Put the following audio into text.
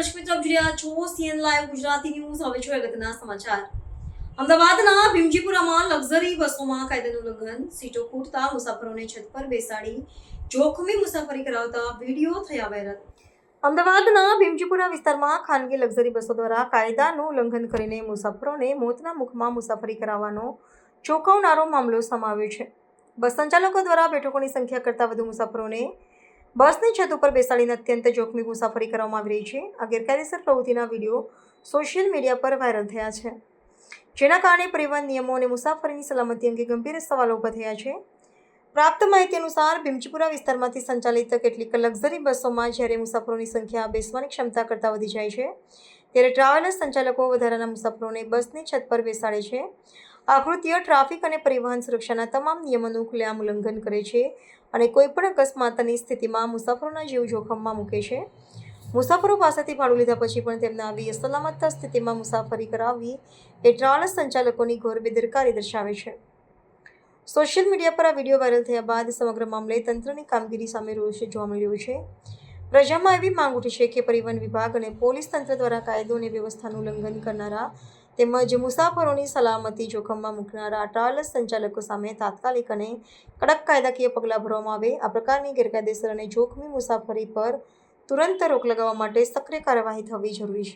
દર્શક મિત્રો રહ્યા છો સીએન લાઈવ ગુજરાતી ન્યૂઝ હવે છો અગત્યના સમાચાર અમદાવાદના ભીમજીપુરામાં લક્ઝરી બસોમાં કાયદાનું ઉલ્લંઘન સીટો ખૂટતા મુસાફરોને છત પર બેસાડી જોખમી મુસાફરી કરાવતા વીડિયો થયા વાયરલ અમદાવાદના ભીમજીપુરા વિસ્તારમાં ખાનગી લક્ઝરી બસો દ્વારા કાયદાનું ઉલ્લંઘન કરીને મુસાફરોને મોતના મુખમાં મુસાફરી કરાવવાનો ચોંકાવનારો મામલો સમાવ્યો છે બસ સંચાલકો દ્વારા બેઠકોની સંખ્યા કરતાં વધુ મુસાફરોને બસની છત ઉપર બેસાડીને અત્યંત જોખમી મુસાફરી કરવામાં આવી રહી છે. આ ગેરકાયદેસર પ્રવૃત્તિના વીડિયો સોશિયલ મીડિયા પર વાયરલ થયા છે. જેના કારણે પરિવહન નિયમો અને મુસાફરીની સલામતી અંગે ગંભીર સવાલો ઊભા થયા છે. પ્રાપ્ત માહિતી અનુસાર, ભીમજીપુરા વિસ્તારમાંથી સંચાલિત કેટલીક લક્ઝરી બસોમાં જ્યારે મુસાફરોની સંખ્યા બેસવાની ક્ષમતા કરતાં વધી જાય છે ત્યારે ટ્રાવેલર્સ સંચાલકો વધારાના મુસાફરોને બસની છત પર બેસાડે છે. આ કૃત્ય ટ્રાફિક અને પરિવહન સુરક્ષાના તમામ નિયમોનું ખુલ્લેઆમ ઉલ્લંઘન કરે છે અને કોઈપણ અકસ્માતની સ્થિતિમાં મુસાફરોના જીવ જોખમમાં મૂકે છે. મુસાફરો પાસેથી ભાડું લીધા પછી પણ તેમને આવી અસલામત સ્થિતિમાં મુસાફરી કરાવવી એ ટ્રાવેલ્સ સંચાલકોની ઘોર બેદરકારી દર્શાવે છે. સોશિયલ મીડિયા પર આ વીડિયો વાયરલ થયા બાદ સમગ્ર મામલે તંત્રની કામગીરી સામે રોષ જોવા મળી રહ્યો છે. પ્રજામાં એવી માંગ ઉઠી છે કે પરિવહન વિભાગ અને પોલીસ તંત્ર દ્વારા કાયદો અને વ્યવસ્થાનું ઉલ્લંઘન કરનારા તેમજ મુસાફરોની સલામતી જોખમમાં મૂકનારા ટ્રાવેલર્સ સંચાલકો સામે તાત્કાલિક અને કડક કાયદાકીય પગલાં ભરવામાં આવે. આ પ્રકારની ગેરકાયદેસર અને જોખમી મુસાફરી પર તુરંત રોક લગાવવા માટે સક્રિય કાર્યવાહી થવી જરૂરી છે.